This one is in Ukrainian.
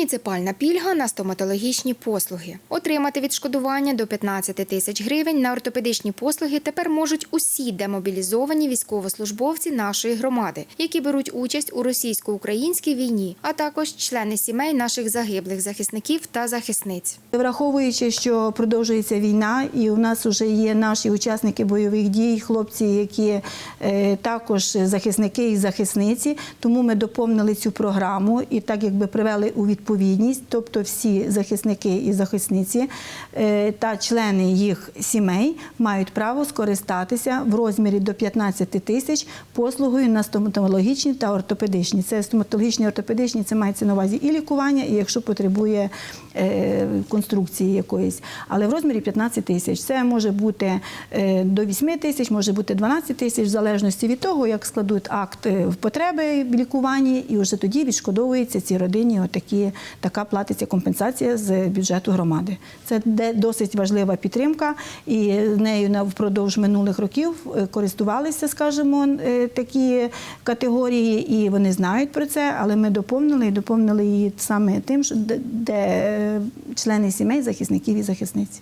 Муніципальна пільга на стоматологічні послуги. Отримати відшкодування до 15 тисяч гривень на ортопедичні послуги тепер можуть усі демобілізовані військовослужбовці нашої громади, які беруть участь у російсько-українській війні, а також члени сімей наших загиблих захисників та захисниць. Враховуючи, що продовжується війна, і у нас вже є наші учасники бойових дій, хлопці, які е, також захисники і захисниці, тому ми доповнили цю програму і так якби привели у відповідність, тобто всі захисники і захисниці е, та члени їх сімей мають право скористатися в розмірі до 15 тисяч послугою на стоматологічні та ортопедичні. Це стоматологічні ортопедичні, це мається на увазі і лікування, і якщо потребує е, конструкції якоїсь. Але в розмірі 15 тисяч. Це може бути е, до 8 тисяч, може бути 12 тисяч, в залежності від того, як складуть акт в потреби в лікуванні, і вже тоді відшкодовується цій родині отакі, така платиться компенсація з бюджету громади. Це досить важлива підтримка, і нею впродовж минулих років е, користувалися, скажімо, е, такі категорії, і вони знають про це, але ми доповнили і доповнили її саме тим, де е, члени сімей захисників і захисниць.